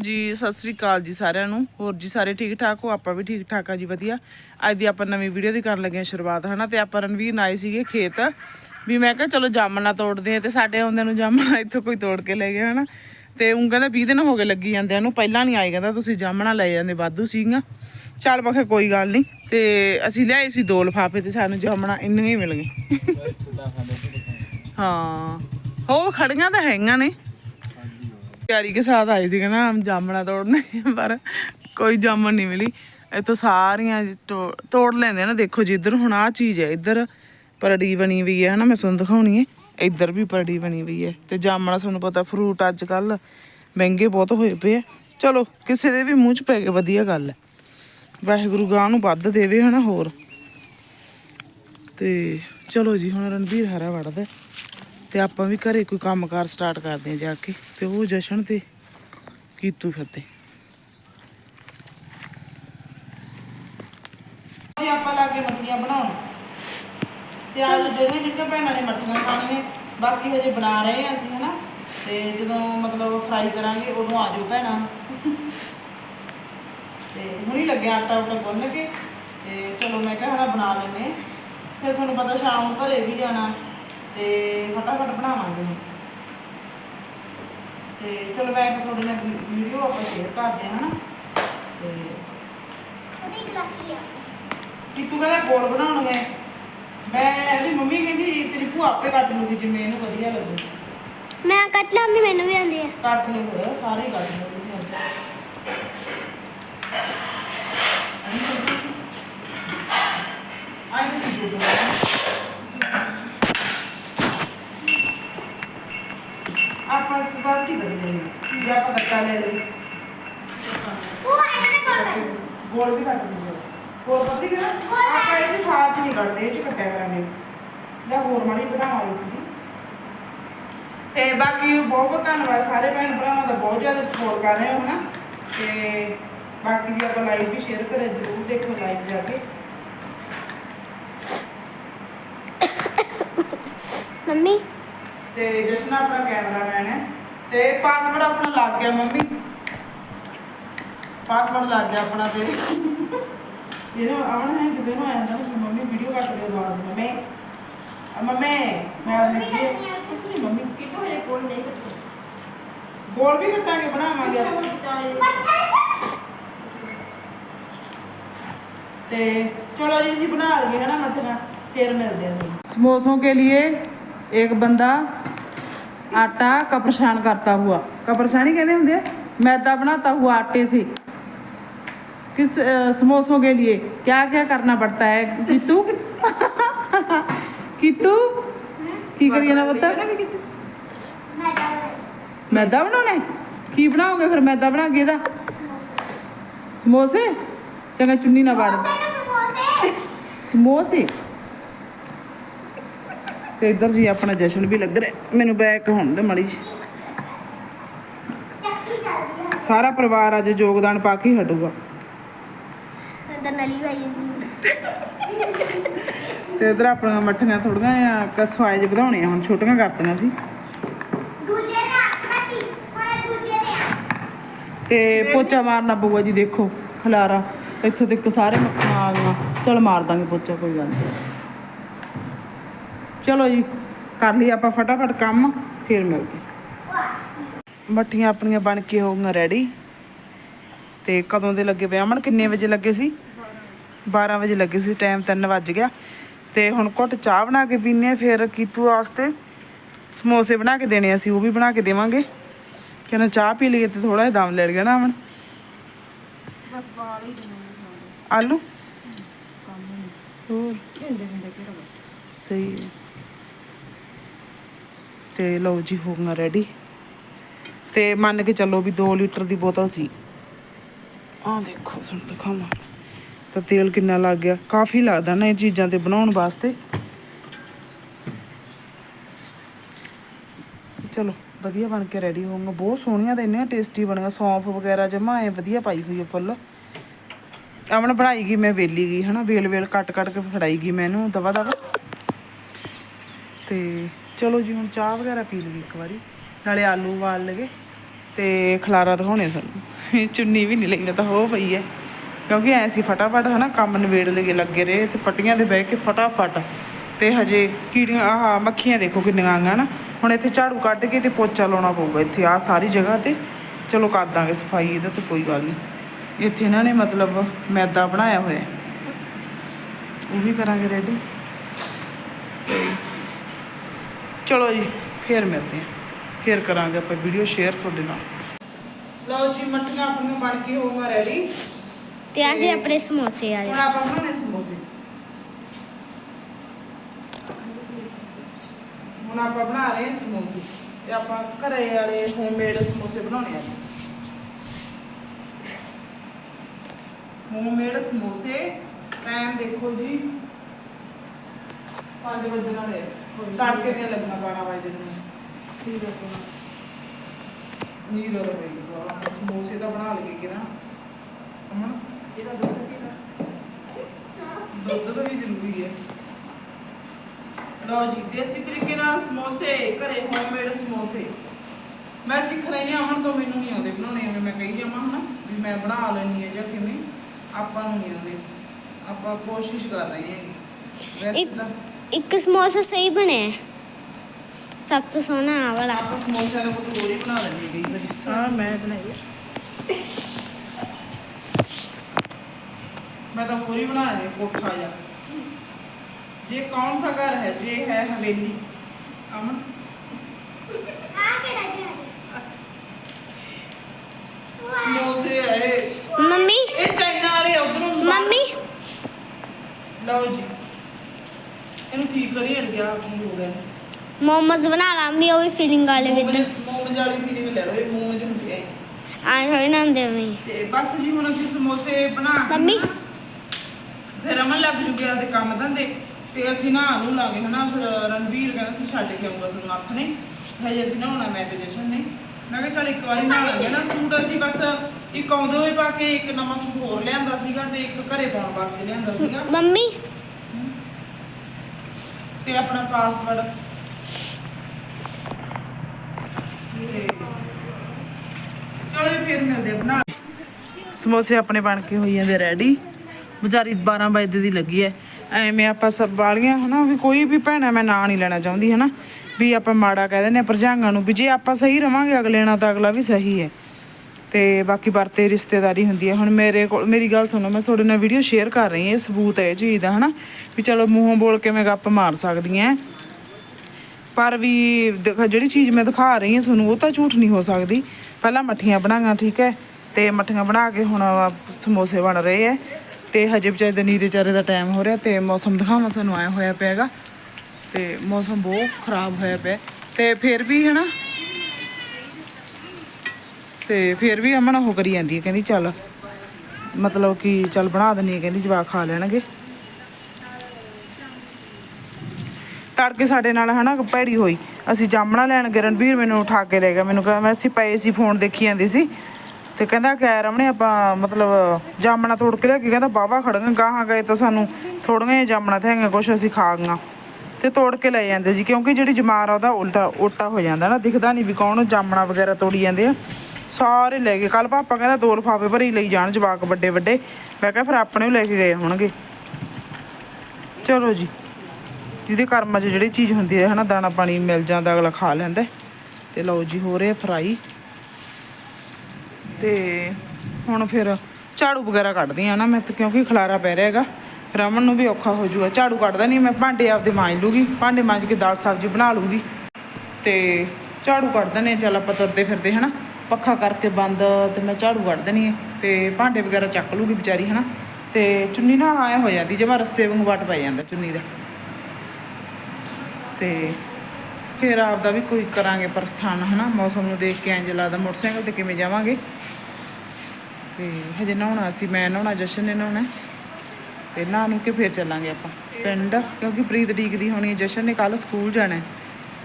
ਜੀ ਸਤਿ ਸ੍ਰੀ ਅਕਾਲ ਜੀ ਸਾਰਿਆਂ ਨੂੰ। ਹੋਰ ਜੀ ਸਾਰੇ ਠੀਕ ਠਾਕ ਹੋ? ਆਪਾਂ ਵੀ ਠੀਕ ਠਾਕ ਆ ਜੀ ਵਧੀਆ। ਅੱਜ ਦੀ ਆਪਾਂ ਨਵੀਂ ਵੀਡੀਓ ਦੀ ਕਰਨ ਲੱਗੇ ਹਾਂ ਸ਼ੁਰੂਆਤ ਹਨਾ? ਤੇ ਆਪਾਂ ਰਣਵੀਰ ਨਾਲ ਆਏ ਸੀਗੇ ਖੇਤ। ਵੀ ਮੈਂ ਕਿਹਾ ਚਲੋ ਜਾਮਣਾ ਤੋੜਦੇ ਆ ਤੇ ਸਾਡੇ ਆਉਂਦਿਆਂ ਨੂੰ ਜਾਮਣਾ ਇੱਥੋਂ ਕੋਈ ਤੋੜ ਕੇ ਲੈ ਗਿਆ ਹਨਾ? ਤੇ ਉਹ ਕਹਿੰਦਾ 20 ਦਿਨ ਹੋ ਗਏ ਲੱਗੀ ਜਾਂਦਿਆਂ ਨੂੰ ਪਹਿਲਾਂ ਨਹੀਂ ਆਏ। ਕਹਿੰਦਾ ਤੁਸੀਂ ਜਾਮਣਾ ਲੈ ਜਾਂਦੇ ਵਾਧੂ ਸੀਗੀਆਂ। ਚੱਲ ਮੈਂ ਕਿਹਾ ਕੋਈ ਗੱਲ ਨਹੀਂ। ਤੇ ਅਸੀਂ ਲਿਆਏ ਸੀ ਦੋ ਲਫਾਫੇ ਤੇ ਸਾਨੂੰ ਜਾਮਣਾ ਇੰਨੀਆਂ ਹੀ ਮਿਲ ਗਏ ਹਾਂ। ਹੋ ਖੜੀਆਂ ਤਾਂ ਹੈਗੀਆਂ ਨੇ। ਤਿਆਰੀ ਕੇ ਸਾਥ ਆਏ ਸੀਗੇ ਨਾ ਹਮ ਜਾਮਣਾ ਤੋੜਨੇ, ਪਰ ਕੋਈ ਜਾਮਣ ਨਹੀਂ ਮਿਲੀ। ਇੱਥੋਂ ਸਾਰੀਆਂ ਤੋੜ ਲੈਂਦੇ ਆ ਨਾ, ਦੇਖੋ ਜੀ, ਇੱਧਰ ਹੁਣ ਆ ਚੀਜ਼ ਹੈ, ਇੱਧਰ ਪਰੜੀ ਬਣੀ ਹੋਈ ਹੈ, ਹਨਾ, ਮੈਂ ਤੁਹਾਨੂੰ ਦਿਖਾਉਣੀ ਹੈ। ਇੱਧਰ ਵੀ ਪਰੜੀ ਬਣੀ ਹੋਈ ਹੈ, ਤੇ ਜਾਮਣਾ ਤੁਹਾਨੂੰ ਪਤਾ ਫਰੂਟ ਅੱਜ ਕੱਲ ਮਹਿੰਗੇ ਬਹੁਤ ਹੋਏ ਪਏ ਆ। ਚਲੋ, ਕਿਸੇ ਦੇ ਵੀ ਮੂੰਹ 'ਚ ਪੈ ਗਏ, ਵਧੀਆ ਗੱਲ ਹੈ। ਵਾਹਿਗੁਰੂ ਗਾਂ ਨੂੰ ਵੱਧ ਦੇਵੇ, ਹਨਾ, ਹੋਰ। ਤੇ ਚਲੋ ਜੀ, ਹੁਣ ਰਣਬੀਰ ਹਰਾ ਵੜਦਾ ਤੇ ਆਪਾਂ ਵੀ ਘਰੇ ਕੋਈ ਕੰਮਕਾਰ ਸਟਾਰਟ ਕਰਦੇ ਹਾਂ ਜਾ ਕੇ। ਤੇ ਉਹ ਜਸ਼ਨ ਤੇ ਕੀਤੂ ਫਿਰਦੇ ਜੀ ਆਪਾਂ ਲਾ ਕੇ ਮੱਠੀਆਂ ਬਣਾਉਣ। ਤੇ ਅੱਜ ਜਿਹੜੀਆਂ ਜਿਹੜੀਆਂ ਭੈਣਾਂ ਨੇ ਮੱਠੀਆਂ ਖਾਣੀਆਂ ਬਾਕੀ ਹਜੇ ਬਣਾ ਰਹੇ ਆ ਅਸੀਂ, ਹਨਾ? ਤੇ ਜਦੋਂ ਮਤਲਬ ਫਰਾਈ ਕਰਾਂਗੇ, ਉਦੋਂ ਆ ਜਾਓ ਭੈਣਾਂ। ਤੇ ਹੁਣੀ ਲੱਗਿਆ ਆਟਾ ਉਟਾ ਗੁੰਨ ਕੇ, ਤੇ ਚਲੋ ਮੈਂ ਕਿਹਾ ਹਣਾ ਬਣਾ ਲੈਨੇ ਫਿਰ ਤੁਹਾਨੂੰ ਪਤਾ ਸ਼ਾਮ ਨੂੰ ਘਰੇ ਵੀ ਜਾਣਾ। ਤੇ ਫਟਾਫਟ ਬਣਾਵਾਂਗੇ। ਤੇ ਚਲੋ ਮੈਂ ਤੁਹਾਡੇ ਨਾਲ ਵੀਡੀਓ ਆਪਾਂ ਸ਼ੇਅਰ ਕਰਦੇ ਹਾਂ ਹਨਾ? ਤੇ ਕਿ ਤੂੰ ਕਹਿੰਦਾ ਗੋਲ ਬਣਾਉਣਗੇ। ਮੈਂ ਇਹਦੀ ਮੰਮੀ ਕਹਿੰਦੀ ਤੇਰੀ ਭੂਆ ਆਪੇ ਕੱਟ ਲੂਗੀ ਜਿਵੇਂ ਇਹਨੂੰ ਵਧੀਆ ਲੱਗੇ। ਮੈਂ ਕੱਟ ਲਾਂ ਮੰਮੀ ਮੈਨੂੰ ਵੀ ਆਉਂਦੀ ਹੈ ਕੱਟ ਲੈ ਫਿਰ ਸਾਰੇ ਹੀ ਕੱਟ ਲਓ ਤੁਸੀਂ ਅੱਜ। ਆਈ ਨਹੀਂ ਸੀ ਆਪਾਂ ਇਸ ਤੋਂ ਬਾਅਦ ਕੀ ਕਰੀਏ? ਜੇ ਆਪਾਂ ਕੱਟਾ ਲੈ ਲਈ। ਉਹ ਐਨੇ ਕਰ ਗੋਲ ਵੀ ਕੱਟ ਲਈਏ ਹੋਰ ਪਤਾ ਕੀ ਆਪਾਂ ਇਹਦੀ ਖਾਦ ਨਹੀਂ ਕੱਟਦੇ ਇਹ ਚ ਕੱਟਿਆ ਕਰਾਂਗੇ। ਜਾਂ ਹੋਰ ਮਾੜੀ ਬਣਾਵਾਂਗੇ ਤੁਸੀਂ ਤੇ ਬਾਕੀ ਬਹੁਤ ਬਹੁਤ ਧੰਨਵਾਦ ਸਾਰੇ ਭੈਣ ਭਰਾਵਾਂ ਦਾ ਬਹੁਤ ਜ਼ਿਆਦਾ ਸਪੋਰਟ ਕਰ ਰਹੇ ਹੋ ਹਨਾ? ਤੇ ਬਾਕੀ ਜੀ ਆਪਾਂ ਲਾਈਵ ਵੀ ਸ਼ੇਅਰ ਕਰੇ ਜਰੂਰ ਦੇਖੋ ਲਾਈਵ ਜਾ ਕੇ। ਮੰਮੀ? ਤੇ ਜਸ਼ਨ ਆਪਣਾ ਕੈਮਰਾ ਮੈਨ ਹੈ। ਤੇ ਪਾਸਵਰਡ ਆਪਣਾ ਲੱਗ ਗਿਆ ਮੰਮੀ। ਪਾਸਵਰਡ ਲੱਗ ਗਿਆ ਆਪਣਾ ਤੇ। ਇਹਨੂੰ ਆਉਣਾ ਹੈ ਜਦੋਂ ਨੂੰ ਆਇਆ ਨਾ ਮੰਮੀ ਵੀਡੀਓ ਕੱਟ ਦੇ ਦਵਾ ਮੰਮੀ ਮੰਮੀ ਮੈਂ ਲੱਗੀ ਕੁਛ ਨਹੀਂ ਮੰਮੀ ਕਿਤੋਂ ਹਲੇ ਕੋਲ ਨਹੀਂ ਗੋਲ ਵੀ ਕੱਟਾਂਗੇ ਬਣਾਵਾਂਗੇ ਤੇ ਚਲੋ ਜੀ ਜੀ ਬਣਾ ਲਈਏ ਹੈ ਮੱਥਾ ਫਿਰ ਮਿਲਦੇ ਹਾਂ ਸਮੋਸੋਂ ਕੇ ਲਈ ਇੱਕ ਬੰਦਾ आटा का परेशान करता हुआ का परेशानी कहते होंगे मैदा बनाता हुआ आटे से किस समोसों के लिए क्या क्या करना पड़ता है कितु कितु की करिए ना बता मैदा बनाने की बनाओगे फिर मैदा बना के दा समोसे चंगा चुन्नी ना बाड़ समोसे ਤੇ ਇੱਧਰ ਜੀ ਆਪਣਾ ਜਸ਼ਨ ਵੀ ਲੱਗ ਰਿਹਾ। ਮੈਨੂੰ ਬੈਕ ਹੋਣ ਦੇ ਮੜੀ ਸਾਰਾ ਪਰਿਵਾਰ ਅੱਜ ਯੋਗਦਾਨ ਪਾ ਕੇ ਹਟੂਗਾ। ਅੰਦਰ ਨਲੀ ਜਾਂਦੀ ਤੇ ਇੱਧਰ ਆਪਣੀਆਂ ਮੱਠੀਆਂ ਥੋੜੀਆਂ ਆ ਕਸਵਾਏ ਜਿ ਵਧਾਉਣੇ ਹੁਣ ਛੋਟੀਆਂ ਕਰਤੀਆਂ ਸੀ। ਦੂਜੇ ਦੇ ਹੱਥ ਕੱਟੀ ਹੁਣ ਦੂਜੇ ਦੇ ਤੇ ਪੋਚਾ ਮਾਰਨਾ ਪਊਗਾ ਜੀ ਦੇਖੋ ਖਲਾਰਾ। ਇੱਥੋਂ ਤੱਕ ਸਾਰੇ ਮੱਖੀਆਂ ਆ ਗਈਆਂ। ਚਲ ਮਾਰ ਦਾਂਗੇ ਪੋਚਾ ਕੋਈ ਗੱਲ ਨਹੀਂ ਚਲੋ ਜੀ ਕਰ ਲਈ ਆਪਾਂ ਫਟਾਫਟ ਕੰਮ ਫੇਰ ਮਿਲਦੇ। ਮੱਠੀਆਂ ਆਪਣੀਆਂ ਬਣ ਕੇ ਹੋ ਗਈਆਂ ਰੈਡੀ ਤੇ ਕਦੋਂ ਦੇ ਲੱਗੇ ਪਏ ਅਮਨ ਕਿੰਨੇ ਵਜੇ ਲੱਗੇ ਸੀ? 12 ਵਜੇ ਲੱਗੇ ਸੀ ਟਾਈਮ 3 ਵੱਜ ਗਿਆ। ਤੇ ਹੁਣ ਘੁੱਟ ਚਾਹ ਬਣਾ ਕੇ ਪੀਨੇ ਆ ਫਿਰ ਕੀਤੂ ਵਾਸਤੇ ਸਮੋਸੇ ਬਣਾ ਕੇ ਦੇਣੇ ਅਸੀਂ ਉਹ ਵੀ ਬਣਾ ਕੇ ਦੇਵਾਂਗੇ। ਕਹਿੰਦਾ ਚਾਹ ਪੀ ਲਈਏ ਤੇ ਥੋੜਾ ਜਿਹਾ ਦਮ ਲੈ ਲਿਆ ਨਾ ਅਮਨ। ਬਸ ਬਾਲ ਹੀ ਆਲੂ? ਹੋਰ? ਸਹੀ ਹੈ। ਤੇ ਲਓ ਜੀ ਹੋ ਗਿਆ ਰੈਡੀ ਤੇ ਮੰਨ ਕੇ ਚੱਲੋ ਵੀ 2 ਲੀਟਰ ਦੀ ਬੋਤਲ ਸੀ। ਆਹ ਦੇਖੋ, ਤੁਹਾਨੂੰ ਦਿਖਾਵਾਂ। ਤਾਂ ਤੇਲ ਕਿੰਨਾ ਲੱਗ ਗਿਆ। ਕਾਫੀ ਲੱਗਦਾ ਨਾ ਇਹ ਚੀਜ਼ਾਂ ਤੇ ਬਣਾਉਣ ਵਾਸਤੇ। ਚਲੋ, ਵਧੀਆ ਬਣ ਕੇ ਰੈਡੀ ਹੋਊਗਾ ਬਹੁਤ ਸੋਹਣੀਆਂ ਤੇ ਇੰਨੀਆਂ ਟੇਸਟੀ ਬਣੀਆਂ। ਸੌਂਫ ਵਗੈਰਾ ਜਮਾ ਐ ਵਧੀਆ ਪਾਈ ਹੋਈ ਹੈ ਫੁੱਲ। ਅਮਨ ਬਣਾਈ ਗਈ, ਮੈਂ ਵੇਲੀ ਗਈ, ਹਨਾ। ਵੇਲ ਵੇਲ ਕੱਟ ਕੱਟ ਕੇ ਫੜਾਈ ਗਈ ਮੈਨੂੰ। ਦਵਾ ਦਵਾ ਤੇ ਚਲੋ ਜੀ, ਹੁਣ ਚਾਹ ਵਗੈਰਾ ਪੀ ਲਈਏ ਇੱਕ ਵਾਰੀ। ਨਾਲੇ ਆਲੂ ਉਬਾਲ ਲਗੇ ਤੇ ਖਲਾਰਾ ਦਿਖਾਉਣੇ ਸਾਨੂੰ। ਚੁੰਨੀ ਵੀ ਨਹੀਂ ਲਈ ਤਾਂ ਹੋ ਪਈ ਹੈ ਕਿਉਂਕਿ ਐ ਸੀ ਫਟਾਫਟ ਹਨਾ ਕੰਮ ਨਵੇੜ ਲਗੇ ਲੱਗੇ ਰਹੇ ਤੇ ਫੱਟੀਆਂ ਤੇ ਬਹਿ ਕੇ ਫਟਾਫਟ। ਤੇ ਹਜੇ ਕੀੜੀਆਂ, ਆਹ ਮੱਖੀਆਂ ਦੇਖੋ ਕਿੰਨੀਆਂ ਆਈਆਂ ਨਾ। ਹੁਣ ਇੱਥੇ ਝਾੜੂ ਕੱਢ ਕੇ ਤੇ ਪੋਚਾ ਲਾਉਣਾ ਪਊਗਾ ਇੱਥੇ ਆ ਸਾਰੀ ਜਗ੍ਹਾ ਤੇ। ਚਲੋ ਕਰ ਦਾਂਗੇ ਸਫ਼ਾਈ ਇਹਦਾ ਤਾਂ ਕੋਈ ਗੱਲ ਨਹੀਂ ਇੱਥੇ ਇਹਨਾਂ ਨੇ ਮਤਲਬ ਮੈਦਾ ਬਣਾਇਆ ਹੋਇਆ। ਉਹ ਵੀ ਕਰਾਂਗੇ ਰੈਡੀ ਚਲੋ ਜੀ ਫੇਰ ਮਿਲਦੇ ਹਾਂ। ਫੇਰ ਕਰਾਂਗੇ ਆਪਾਂ ਵੀਡੀਓ ਸ਼ੇਅਰ ਤੁਹਾਡੇ ਨਾਲ। ਲਓ ਜੀ ਮੱਠੀਆਂ ਆਪਣੀਆਂ ਬਣ ਕੇ ਹੋਊਗਾ ਰੈਡੀ ਤੇ ਅਸੀਂ ਆਪਣੇ ਸਮੋਸੇ ਆ ਹੁਣ ਆਪਾਂ ਬਣਾਉਣੇ ਸਮੋਸੇ। ਹੁਣ ਆਪਾਂ ਬਣਾ ਰਹੇ ਹਾਂ ਸਮੋਸੇ। ਤੇ ਆਪਾਂ ਘਰੇ ਵਾਲੇ ਹੋਮਮੇਡ ਸਮੋਸੇ ਬਣਾਉਣੇ ਆ ਹੋਮਮੇਡ ਸਮੋਸੇ। ਟਾਈਮ ਦੇਖੋ ਜੀ 5 ਵਜੇ ਨਾਲ ਤੜਕੇ ਦੀਆਂ ਲੱਗਣਾ 12 ਵਜੇ ਨੂੰ ਠੀਕ ਹੈ ਨੀਰ ਰਹੇਗਾ ਸਮੋਸੇ ਦਾ ਬਣਾ ਲਈਏ ਕਿ ਨਾ। ਅਮਨ ਇਹਦਾ ਦੁੱਧ ਪੀਣਾ ਦੁੱਧ ਤਾਂ ਵੀ ਜ਼ਰੂਰੀ ਹੈ ਲਓ ਜੀ ਦੇਸੀ ਤਰੀਕੇ ਨਾਲ ਸਮੋਸੇ ਘਰੇ ਹੋਮਮੇਡ ਸਮੋਸੇ। ਮੈਂ ਸਿੱਖ ਰਹੀ ਹਾਂ ਅਮਨ ਤੋਂ ਮੈਨੂੰ ਨਹੀਂ ਆਉਂਦੇ ਬਣਾਉਣੇ ਐਵੇਂ ਮੈਂ ਕਹੀ ਜਾਵਾਂ ਹਨਾ? ਵੀ ਮੈਂ ਬਣਾ ਲੈਣੀ ਹੈ ਜਾਂ ਕਿਵੇਂ ਆਪਾਂ ਨੂੰ ਨਹੀਂ ਆਉਂਦੇ। ਆਪਾਂ ਕੋਸ਼ਿਸ਼ ਕਰ ਰਹੇ ਹਾਂ ਵੈਸੇ ਤਾਂ ਇੱਕ ਸਮੋਸਾ ਸਹੀ ਬਣਿਆ ਹੈ। ਸਭ ਤੋਂ ਸੋਹਣਾ ਆਹ ਵਾਲਾ ਆਪਾਂ ਸਮੋਸਿਆਂ ਦਾ ਕੁਝ ਹੋਰ ਹੀ ਬਣਾ ਲੈਂਦੇ ਕਈ ਵਾਰੀ ਹਾਂ ਮੈਂ ਬਣਾਈ ਹੈ मैं तो पूरी बना रही हूँ कोठा जा ये कौन सा घर है ये है हवेली अमन समोसे है ਮੰਮੀ ये चाइना वाले उधरों ਮੰਮੀ लो जी ਇਹਨੂੰ ਠੀਕ ਕਰੀ ਅੜ ਗਿਆ ਕੀ ਹੋ ਗਿਆ। ਮੋਮੋਜ਼ ਬਣਾ ਲਾਂਗੀ ਉਹ ਵੀ ਫੀਲਿੰਗ ਵਾਲੇ ਵਿੱਚ। ਮੋਮਜ ਵਾਲੀ ਫੀਲਿੰਗ ਲੈ ਲਓ ਇਹ ਮੋਮਜ ਹੁੰਦੇ ਆ ਆ ਥੋੜੀ ਨਾ ਹੁੰਦੇ ਮੈਂ ਤੇ ਬਸ ਜੀ ਹੁਣ ਅਸੀਂ ਸਮੋਸੇ ਬਣਾ ਕੇ ਮੰਮੀ। ਨਾ, ਫਿਰ ਅਮਨ ਲੱਗ ਜੂਗੀ ਆਪਦੇ ਕੰਮ ਧੰਦੇ। ਤੇ ਅਸੀਂ ਨਹਾ ਨੂੰ ਲਾਂਗੇ ਹਨਾ ਫਿਰ ਰਣਵੀਰ ਕਹਿੰਦਾ ਸੀ ਛੱਡ ਕੇ ਆਉਂਗਾ ਤੁਹਾਨੂੰ ਅੱਖ ਨੇ ਹਜੇ ਅਸੀਂ ਨਹਾਉਣਾ ਮੈਂ ਤੇ ਜਸ਼ਨ ਨੇ। ਮੈਂ ਕਿਹਾ ਚੱਲ ਇੱਕ ਵਾਰੀ ਨਹਾ ਲਾਂਗੇ ਨਾ ਸੂਟ ਅਸੀਂ ਬਸ ਇੱਕ ਆਉਂਦੇ ਹੋਏ ਪਾ ਕੇ ਇੱਕ ਨਵਾਂ ਸੂਟ ਹੋਰ ਲਿਆਂਦਾ ਸੀਗਾ ਤੇ ਇੱਕ ਘਰੇ ਪਾਉਣ ਵਾਸਤੇ ਲਿਆਂਦਾ ਸੀਗਾ। ਮੰਮੀ ਤੇ ਆਪਣਾ ਪਾਸਵਰਡ ਚਲੋ ਫਿਰ ਮਿਲਦੇ ਬਣਾ ਸਮੋਸੇ ਆਪਣੇ ਬਣ ਕੇ ਹੋਈ ਜਾਂਦੇ ਰੈਡੀ ਵਿਚਾਰੀ 12 ਵਜੇ ਦੀ ਲੱਗੀ ਐ ਐਵੇਂ ਆਪਾਂ ਸਭ ਵਾਲੀਆਂ, ਹਨਾ, ਵੀ ਕੋਈ ਵੀ ਭੈਣਾ ਮੈਂ ਨਾਂ ਨਹੀਂ ਲੈਣਾ ਚਾਹੁੰਦੀ, ਹਨਾ। ਵੀ ਆਪਾਂ ਮਾੜਾ ਕਹਿ ਦਿੰਦੇ ਆ ਭਰਜਾਂਗਾਂ ਨੂੰ ਵੀ ਜੇ ਆਪਾਂ ਸਹੀ ਰਵਾਂਗੇ, ਅਗਲੇ ਨਾਲ ਤਾਂ ਅਗਲਾ ਵੀ ਸਹੀ ਹੈ। ਤੇ ਬਾਕੀ ਵਰਤੇ ਰਿਸ਼ਤੇਦਾਰੀ ਹੁੰਦੀ ਹੈ। ਹੁਣ ਮੇਰੇ ਕੋਲ, ਮੇਰੀ ਗੱਲ ਸੁਣੋ, ਮੈਂ ਤੁਹਾਡੇ ਨਾਲ ਵੀਡੀਓ ਸ਼ੇਅਰ ਕਰ ਰਹੀ ਹਾਂ। ਇਹ ਸਬੂਤ ਹੈ ਇਹ ਚੀਜ਼ ਦਾ, ਹਨਾ? ਵੀ ਚਲੋ ਮੂੰਹੋਂ ਬੋਲ ਕੇ ਮੈਂ ਗੱਪ ਮਾਰ ਸਕਦੀ ਹਾਂ। ਪਰ ਵੀ ਜਿਹੜੀ ਚੀਜ਼ ਮੈਂ ਦਿਖਾ ਰਹੀ ਹਾਂ ਤੁਹਾਨੂੰ, ਉਹ ਤਾਂ ਝੂਠ ਨਹੀਂ ਹੋ ਸਕਦੀ। ਪਹਿਲਾਂ ਮੱਠੀਆਂ ਬਣਾਈਆਂ, ਠੀਕ ਹੈ? ਤੇ ਮੱਠੀਆਂ ਬਣਾ ਕੇ ਹੁਣ ਸਮੋਸੇ ਬਣ ਰਹੇ ਐ ਤੇ ਹਜੇ ਵਿਚਾਰੇ ਦੇ ਨੀਰੇ ਚਾਰੇ ਦਾ ਟਾਈਮ ਹੋ ਰਿਹਾ ਤੇ ਮੌਸਮ ਦਿਖਾਵਾਂ, ਸਾਨੂੰ ਆਇਆ ਹੋਇਆ ਪਿਆਗਾ ਤੇ ਮੌਸਮ ਬਹੁਤ ਖਰਾਬ ਹੋਇਆ ਪਿਆ। ਤੇ ਫਿਰ ਵੀ, ਹਨਾ? ਤੇ ਫਿਰ ਵੀ ਅਮਨ ਉਹ ਕਰੀ ਜਾਂਦੀ ਹੈ, ਕਹਿੰਦੀ ਚੱਲ, ਮਤਲਬ ਕਿ ਚੱਲ ਬਣਾ ਦਿੰਨੀ ਹੈ, ਕਹਿੰਦੀ ਜਵਾਕ ਖਾ ਲੈਣਗੇ। ਤੜਕੇ ਸਾਡੇ ਨਾਲ ਹਨਾ ਭੈੜੀ ਹੋਈ, ਅਸੀਂ ਜਾਮਣਾ ਲੈਣ ਗਏ ਰਣਵੀਰ ਮੈਨੂੰ ਉਠਾ ਕੇ ਲੈ ਗਿਆ, ਮੈਨੂੰ ਕਹਿੰਦਾ ਮੈਂ ਅਸੀਂ ਪਏ ਸੀ, ਫੋਨ ਦੇਖੀ ਜਾਂਦੀ ਸੀ। ਤੇ ਕਹਿੰਦਾ ਕਿ ਰਮਣੇ ਆਪਾਂ ਮਤਲਬ ਜਾਮਣਾ ਤੋੜ ਕੇ ਲਿਆ ਕੇ ਕਹਿੰਦਾ ਬਾਵਾ ਖੜੀਆਂ ਗਾਹਾਂ ਗਏ ਤਾਂ ਸਾਨੂੰ ਥੋੜੀਆਂ ਜਾਮਣਾ ਤੇ ਹੈਗੀਆਂ, ਕੁਛ ਅਸੀਂ ਖਾ ਗਈਆਂ। ਤੇ ਤੋੜ ਕੇ ਲੈ ਜਾਂਦੇ ਜੀ, ਕਿਉਂਕਿ ਜਿਹੜੀ ਜਮਾਰ ਆ ਉਹਦਾ ਉਲਟਾ ਉਲਟਾ ਹੋ ਜਾਂਦਾ ਨਾ, ਦਿਖਦਾ ਨਹੀਂ ਵੀ ਕੌਣ ਜਾਮਣਾ ਵਗੈਰਾ ਤੋੜੀ ਜਾਂਦੇ ਆ। ਸਾਰੇ ਲੈ ਗਏ। ਕੱਲ ਪਾਪਾ ਕਹਿੰਦਾ ਦੋ ਲਫਾਫੇ ਭਰੀ ਲਈ ਜਾਣ, ਜਵਾਕ ਵੱਡੇ ਵੱਡੇ। ਮੈਂ ਕਿਹਾ ਫਿਰ ਆਪਣੇ ਵੀ ਲੈ ਕੇ ਗਏ ਹੋਣਗੇ। ਚਲੋ ਜੀ। ਜਿਹਦੇ ਕਰਮਾਂ 'ਚ ਜਿਹੜੀ ਚੀਜ਼ ਹੁੰਦੀ ਹੈ, ਹਨਾ, ਦਾਣਾ ਪਾਣੀ ਮਿਲ ਜਾਂਦਾ, ਅਗਲਾ ਖਾ ਲੈਂਦਾ। ਤੇ ਲਓ ਜੀ, ਹੋ ਰਿਹਾ ਫਰਾਈ। ਤੇ ਹੁਣ ਫਿਰ ਝਾੜੂ ਵਗੈਰਾ ਕੱਢਦੀ ਆ ਨਾ ਮੈਂ ਤੇ, ਕਿਉਂਕਿ ਖਲਾਰਾ ਪੈ ਰਿਹਾ ਹੈਗਾ। ਰਮਨ ਨੂੰ ਵੀ ਔਖਾ ਹੋ ਜਾਊਗਾ। ਝਾੜੂ ਕੱਢਦਾ ਨਹੀਂ ਮੈਂ ਭਾਂਡੇ ਆਪਦੇ ਮਾਂਜ ਲੂਗੀ। ਭਾਂਡੇ ਮਾਂਜ ਕੇ ਦਾਲ ਸਬਜ਼ੀ ਬਣਾ ਲੂਗੀ। ਤੇ ਝਾੜੂ ਕੱਢ ਦਨੇ ਚੱਲ ਆਪਾਂ ਤੁਰਦੇ ਫਿਰਦੇ, ਹਨਾ। ਪੱਖਾ ਕਰਕੇ ਬੰਦ ਤੇ ਮੈਂ ਝਾੜੂ ਕੱਢ ਦੇਣੀ ਹੈ ਤੇ ਭਾਂਡੇ ਵਗੈਰਾ ਚੱਕ ਲੂਗੀ ਵਿਚਾਰੀ, ਹਨਾ? ਤੇ ਚੁੰਨੀ ਨਾ ਆਇਆ ਹੋ ਜਾਂਦੀ, ਜਿਵੇਂ ਰੱਸੇ ਵਾਂਗੂ ਵੱਟ ਪੈ ਜਾਂਦਾ ਚੁੰਨੀ ਦਾ। ਤੇ ਫਿਰ ਆਪਦਾ ਵੀ ਕੋਈ ਕਰਾਂਗੇ ਪ੍ਰਸਥਾਨ, ਹਨਾ? ਮੌਸਮ ਨੂੰ ਦੇਖ ਕੇ ਇੰਜ ਲੱਗਦਾ ਮੋਟਰਸਾਈਕਲ ਤੇ ਕਿਵੇਂ ਜਾਵਾਂਗੇ। ਤੇ ਹਜੇ ਨਹਾਉਣਾ ਸੀ, ਮੈਂ ਨਹਾਉਣਾ, ਜਸ਼ਨ ਨੇ ਨਹਾਉਣਾ। ਤੇ ਨਹਾ ਨੂੰ ਕੇ ਫਿਰ ਚੱਲਾਂਗੇ ਆਪਾਂ ਪਿੰਡ, ਕਿਉਂਕਿ ਪ੍ਰੀਤ ਡੀਕਦੀ ਹੋਣੀ ਜਸ਼ਨ ਨੇ ਕੱਲ ਸਕੂਲ ਜਾਣਾ।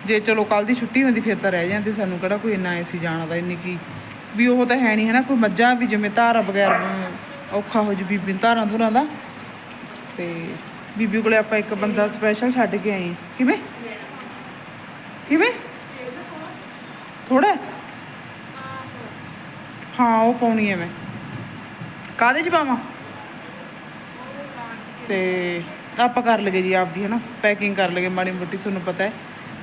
ਜੇ ਚਲੋ ਕੱਲ ਦੀ ਛੁੱਟੀ ਹੁੰਦੀ, ਫਿਰ ਤਾਂ ਰਹਿ ਜਾਂਦੇ ਸਾਨੂੰ ਕਿਹੜਾ ਕੋਈ ਇੰਨਾ ਸੀ ਜਾਣਾ ਦਾ, ਇੰਨੀ ਕੀ ਵੀ ਉਹ ਤਾਂ ਹੈ ਨਹੀਂ ਹੈ ਨਾ, ਕੋਈ ਮੱਝਾਂ ਵੀ ਜਿਵੇਂ ਧਾਰਾ ਵਗੈਰਾ ਔਖਾ ਹੋ ਜੂ ਬੀਬੀ ਨੂੰ ਧਾਰਾਂ ਧੁਰਾਂ ਦਾ। ਤੇ ਬੀਬੀ ਕੋਲੇ ਆਪਾਂ ਇੱਕ ਬੰਦਾ ਸਪੈਸ਼ਲ ਛੱਡ ਕੇ ਆਏ ਕਿਵੇਂ? ਕਿਵੇਂ? ਥੋੜਾ ਹਾਂ, ਉਹ ਪਾਉਣੀ ਐ ਮੈਂ। ਕਾਦੇ ਚ ਪਾਵਾਂ? ਤੇ ਆਪਾਂ ਕਰ ਲਗੇ ਜੀ ਆਪਦੀ, ਹੈ ਨਾ ਪੈਕਿੰਗ ਕਰ ਲਗੇ ਮਾੜੀ ਮੋਟੀ, ਤੁਹਾਨੂੰ ਪਤਾ ਹੈ।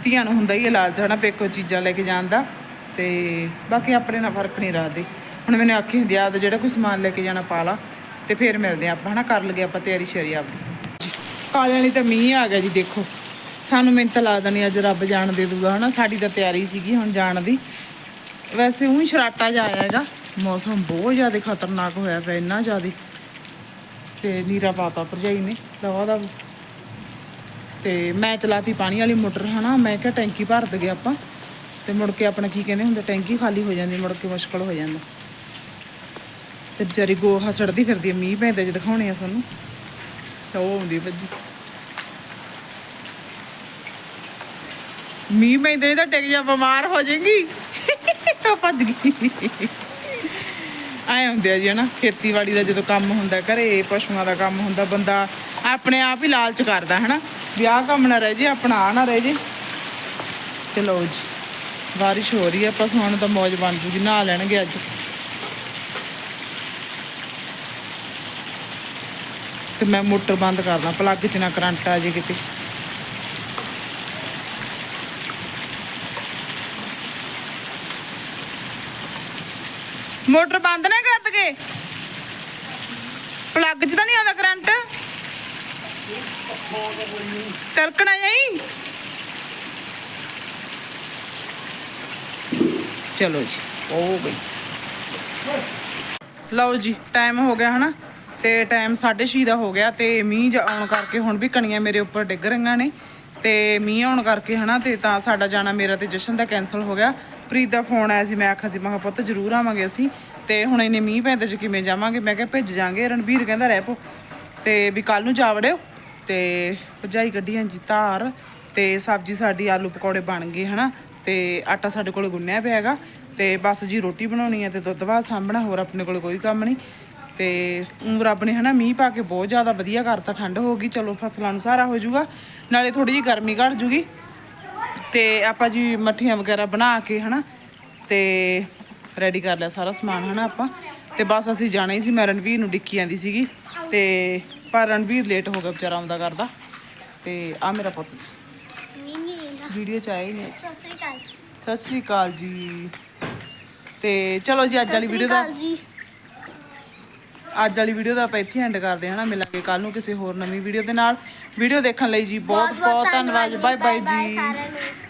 ਧੀਆਂ ਨੂੰ ਹੁੰਦਾ ਹੀ ਹੈ ਲਾਲਚ ਹਨਾ ਪੇਕੋ ਚੀਜ਼ਾਂ ਲੈ ਕੇ ਜਾਣ ਦਾ, ਤੇ ਬਾਕੀ ਆਪਣੇ ਨਾਲ ਫ਼ਰਕ ਨਹੀਂ ਰੱਖਦੇ। ਹੁਣ ਮੈਨੂੰ ਆਖੀ ਹੁੰਦੀ ਆ ਆਪਦਾ ਜਿਹੜਾ ਕੋਈ ਸਮਾਨ ਲੈ ਕੇ ਜਾਣਾ ਪਾ ਲਾ ਤੇ ਫੇਰ ਮਿਲਦੇ ਆ ਆਪਾਂ, ਹਨਾ ਕਰ ਲਗੇ ਆਪਾਂ ਤਿਆਰੀ ਸ਼ਰੀ ਆਪਦੀ। ਕਾਲਿਆਂ ਲਈ ਤਾਂ ਮੀਂਹ ਆ ਗਿਆ ਜੀ, ਦੇਖੋ। ਸਾਨੂੰ ਮੈਨੂੰ ਤਾਂ ਲੱਗਦਾ ਨਹੀਂ ਅੱਜ ਰੱਬ ਜਾਣ ਦੇ ਦੂਗਾ, ਹਨਾ, ਸਾਡੀ ਤਾਂ ਤਿਆਰੀ ਸੀਗੀ ਹੁਣ ਜਾਣ ਦੀ। ਵੈਸੇ ਉਹੀ ਸ਼ਰਾਟਾ ਜਾ ਆਇਆ ਹੈਗਾ, ਮੌਸਮ ਬਹੁਤ ਜ਼ਿਆਦਾ ਖਤਰਨਾਕ ਹੋਇਆ ਪਿਆ, ਇੰਨਾ ਜ਼ਿਆਦਾ। ਤੇ ਨੀਰਾ ਪਾਤਾ ਭਰਜਾਈ ਨੇ ਦਵਾ ਦਾ ਤੇ ਮੈਂ ਚਲਾਤੀ ਪਾਣੀ ਵਾਲੀ ਮੋਟਰ, ਹਨਾ? ਮੈਂ ਕਿਹਾ ਟੈਂਕੀ ਭਰ ਦਗੇ ਆਪਾਂ। ਤੇ ਮੁੜ ਕੇ ਆਪਣਾ ਕੀ ਕਹਿੰਦੇ ਹੁੰਦੇ, ਟੈਂਕੀ ਖਾਲੀ ਹੋ ਜਾਂਦੀ, ਮੁੜ ਕੇ ਮੁਸ਼ਕਲ ਹੋ ਜਾਂਦਾ। ਤੇ ਵਿਚਾਰੀ ਗੋਹਾ ਸੜਦੀ ਫਿਰਦੀ ਆ, ਮੀਂਹ ਪੈਂਦੇ ਜ ਦਿਖਾਉਣੇ ਆ ਸਾਨੂੰ। ਤਾਂ ਉਹ ਆਉਂਦੀ ਭੱਜੀ। ਮੀਂਹ ਪੈਂਦੇ ਤਾਂ ਟਿਕ ਜਾ, ਬਿਮਾਰ ਹੋ ਜਾਏਗੀ। ਉਹ ਭੱਜ ਗਈ। ਆਏ ਹੁੰਦੇ ਆ ਜੀ, ਹਨਾ? ਖੇਤੀਬਾੜੀ ਦਾ ਜਦੋਂ ਕੰਮ ਹੁੰਦਾ, ਘਰੇ ਪਸ਼ੂਆਂ ਦਾ ਕੰਮ ਹੁੰਦਾ, ਬੰਦਾ ਆਪਣੇ ਆਪ ਹੀ ਲਾਲਚ ਕਰਦਾ, ਹਨਾ? ਵਿਆਹ ਕੰਮ ਨਾ ਰਹਿ ਜੇ, ਆਪਣਾ ਆ ਨਾ ਰਹਿ ਜੇ। ਤੇ ਲਓ ਜੀ, ਬਾਰਿਸ਼ ਹੋ ਰਹੀ ਹੈ ਪਸ਼ੂਆਂ ਨੂੰ ਤਾਂ ਮੌਜ ਬਣ ਜੂਗੀ, ਨਹਾ ਲੈਣਗੇ ਅੱਜ। ਤੇ ਮੈਂ ਮੋਟਰ ਬੰਦ ਕਰਦਾ, ਪਲੱਗ 'ਚ ਨਾ ਕਰੰਟ ਆ ਜੇ ਕਿਤੇ। ਮੋਟਰ ਬੰਦ ਨਾ ਕਰ ਦਗੇ ਪਲੱਗ 'ਚ ਤਾਂ ਨਹੀਂ ਆਉਂਦਾ ਕਰੰਟ? ਤਰਕਣਾ ਜਾਈ ਚਲੋ ਜੀ, ਹੋ ਗਈ। ਲਓ ਜੀ ਟਾਈਮ ਹੋ ਗਿਆ ਹਨਾ, ਤੇ ਟਾਈਮ 6:30 ਦਾ ਹੋ ਗਿਆ, ਤੇ ਮੀਂਹ ਆਉਣ ਕਰਕੇ ਹੁਣ ਵੀ ਕਣੀਆਂ ਮੇਰੇ ਉੱਪਰ ਡਿੱਗ ਰਹੀਆਂ ਨੇ। ਤੇ ਮੀਂਹ ਆਉਣ ਕਰਕੇ ਹਨਾ, ਤੇ ਤਾਂ ਸਾਡਾ ਜਾਣਾ ਮੇਰਾ ਤੇ ਜਸ਼ਨ ਦਾ ਕੈਨਸਲ ਹੋ ਗਿਆ। ਪ੍ਰੀਤ ਦਾ ਫੋਨ ਆਇਆ ਸੀ, ਮੈਂ ਆਖਿਆ ਸੀ, ਮੈਂ ਕਿਹਾ ਪੁੱਤ ਜ਼ਰੂਰ ਆਵਾਂਗੇ ਅਸੀਂ। ਤੇ ਹੁਣ ਇਹਨੇ ਮੀਂਹ ਪੈਂਦੇ ਚ ਕਿਵੇਂ ਜਾਵਾਂਗੇ? ਮੈਂ ਕਿਹਾ ਭੇਜ ਜਾਾਂਗੇ ਰਣਵੀਰ ਕਹਿੰਦਾ ਰਹਿ ਪੋ। ਤੇ ਵੀ ਕੱਲ ਨੂੰ ਜਾ ਵੜਿਓ। ਤੇ ਭਜਾਈ ਕੱਢੀ ਕੱਢੀਆਂ ਜੀ ਧਾਰ ਤੇ ਸਬਜ਼ੀ ਸਾਡੀ ਆਲੂ ਪਕੌੜੇ ਬਣ ਗਏ, ਹਨਾ? ਤੇ ਆਟਾ ਸਾਡੇ ਕੋਲ ਗੁੰਨਿਆ ਪਿਆ ਹੈਗਾ ਤੇ ਬਸ ਜੀ ਰੋਟੀ ਬਣਾਉਣੀ ਹੈ ਤੇ ਦੁੱਧ ਬਾਅਦ ਸਾਂਭਣਾ, ਹੋਰ ਆਪਣੇ ਕੋਲ ਕੋਈ ਕੰਮ ਨਹੀਂ। ਤੇ ਊਂ ਰੱਬ ਨੇ ਹਨਾ, ਮੀਂਹ ਪਾ ਕੇ ਬਹੁਤ ਜ਼ਿਆਦਾ ਵਧੀਆ ਕਰਤਾ ਠੰਡ ਹੋ ਗਈ, ਚਲੋ ਫਸਲਾਂ ਨੂੰ ਸਾਰਾ ਹੋ ਜਾਊਗਾ। ਨਾਲੇ ਥੋੜੀ ਜਿਹੀ ਗਰਮੀ ਘਟ ਜੂਗੀ। ਤੇ ਆਪਾਂ ਜੀ ਮੱਠੀਆਂ ਵਗੈਰਾ ਬਣਾ ਕੇ, ਹਨਾ, ਤੇ ਰੈਡੀ ਕਰ ਲਿਆ ਸਾਰਾ ਸਮਾਨ, ਹਨਾ, ਆਪਾਂ। ਤੇ ਬਸ ਅਸੀਂ ਜਾਣਾ ਹੀ ਸੀ, ਮੈਂ ਰਣਵੀਰ ਨੂੰ ਡਿੱਕੀ ਆਂਦੀ ਸੀਗੀ। ਤੇ ਪਰ ਰਣਵੀਰ ਲੇਟ ਹੋ ਗਿਆ ਵਿਚਾਰਾ ਆਉਂਦਾ ਕਰਦਾ ਤੇ ਆ ਮੇਰਾ ਪੁੱਤ। ਰਹਿੰਦਾ ਵੀਡੀਓ ਚ ਹੀ ਨਹੀਂ। ਸਤਿ ਸ੍ਰੀ ਅਕਾਲ ਸਤਿ ਸ੍ਰੀ ਅਕਾਲ ਜੀ। ਤੇ ਚਲੋ ਜੀ ਅੱਜ ਵਾਲੀ ਵੀਡੀਓ ਦਾ ਜੀ ਅੱਜ ਵਾਲੀ ਵੀਡੀਓ ਦਾ ਆਪਾਂ ਇੱਥੇ ਐਂਡ ਕਰਦੇ ਹਾਂ ਨਾ ਮਿਲਾਂਗੇ ਕੱਲ ਨੂੰ ਕਿਸੇ ਹੋਰ ਨਵੀਂ ਵੀਡੀਓ ਦੇ ਨਾਲ। ਵੀਡੀਓ ਦੇਖਣ ਲਈ ਜੀ ਬਹੁਤ ਬਹੁਤ ਧੰਨਵਾਦ। ਬਾਏ ਬਾਏ ਜੀ। ਸਾਰਿਆਂ ਨੂੰ।